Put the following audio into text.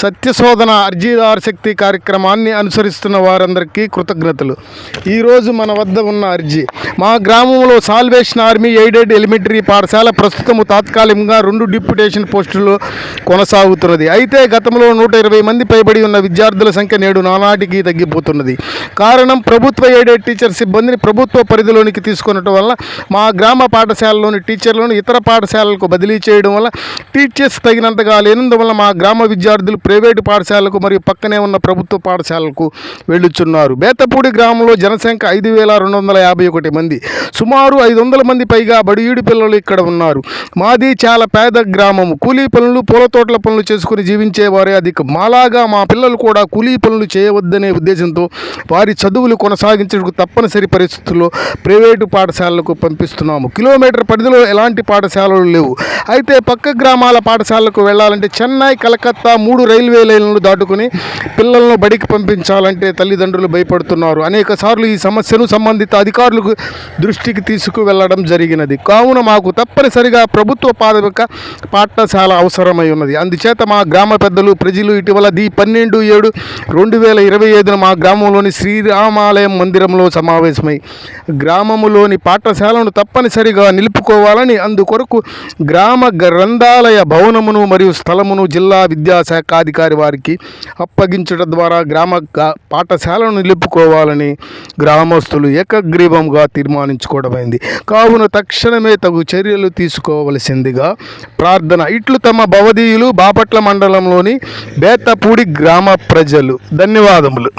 సత్యశోధన అర్జీదార్ శక్తి కార్యక్రమాన్ని అనుసరిస్తున్న వారందరికీ కృతజ్ఞతలు. ఈరోజు మన వద్ద ఉన్న అర్జీ. మా గ్రామంలో సాల్వేషన్ ఆర్మీ ఎయిడెడ్ ఎలిమెంటరీ పాఠశాల ప్రస్తుతము తాత్కాలికంగా రెండు డిప్యుటేషన్ పోస్టులు కొనసాగుతున్నది. అయితే గతంలో నూట ఇరవై మంది పైబడి ఉన్న విద్యార్థుల సంఖ్య నేడు నానాటికి తగ్గిపోతున్నది. కారణం ప్రభుత్వ ఎయిడెడ్ టీచర్ సిబ్బందిని ప్రభుత్వ పరిధిలోనికి తీసుకునటం వల్ల మా గ్రామ పాఠశాలలోని టీచర్లను ఇతర పాఠశాలలకు బదిలీ చేయడం వల్ల టీచర్స్ తగినంతగా లేనందువల్ల మా గ్రామ విద్యార్థులు ప్రైవేటు పాఠశాలకు మరియు పక్కనే ఉన్న ప్రభుత్వ పాఠశాలకు వెళ్ళుచున్నారు. బేతపూడి గ్రామంలో జనసంఖ్య ఐదు వేల రెండు వందల యాభై ఒకటి మంది. సుమారు ఐదు వందల మంది పైగా బడియుడి పిల్లలు ఇక్కడ ఉన్నారు. మాది చాలా పేద గ్రామము. కూలీ పనులు పూల తోటల పనులు చేసుకుని జీవించేవారే అధికం. మాలాగా మా పిల్లలు కూడా కూలీ పనులు చేయవద్దనే ఉద్దేశంతో వారి చదువులు కొనసాగించడానికి తప్పనిసరి పరిస్థితుల్లో ప్రైవేటు పాఠశాలలకు పంపిస్తున్నాము. కిలోమీటర్ పరిధిలో ఎలాంటి పాఠశాలలు లేవు. అయితే పక్క గ్రామాల పాఠశాలకు వెళ్ళాలంటే చెన్నై కలకత్తా మూడు రైల్వే లైన్లను దాటుకుని పిల్లలను బడికి పంపించాలంటే తల్లిదండ్రులు భయపడుతున్నారు. అనేక సార్లు ఈ సమస్యను సంబంధిత అధికారులకు దృష్టికి తీసుకువెళ్ళడం జరిగినది. కావున మాకు తప్పనిసరిగా ప్రభుత్వ ప్రాథమిక పాఠశాల అవసరమై ఉన్నది. అందుచేత మా గ్రామ పెద్దలు ప్రజలు ఇటీవల ది పన్నెండు ఏడు రెండు వేల ఇరవై ఐదున మా గ్రామంలోని శ్రీరామాలయం మందిరంలో సమావేశమై గ్రామములోని పాఠశాలను తప్పనిసరిగా నిలుపుకోవాలని అందుకొరకు గ్రామ గ్రంథాలయ భవనమును మరియు స్థలమును జిల్లా విద్యాశాఖ విద్యాశాఖాధికారి వారికి అప్పగించడం ద్వారా గ్రామ పాఠశాలను నిలుపుకోవాలని గ్రామస్తులు ఏకగ్రీవంగా తీర్మానించుకోవడమైంది. కావున తక్షణమే తగు చర్యలు తీసుకోవలసిందిగా ప్రార్థన. ఇట్లు తమ భవదీయులు బాపట్ల మండలంలోని బేతపూడి గ్రామ ప్రజలు. ధన్యవాదములు.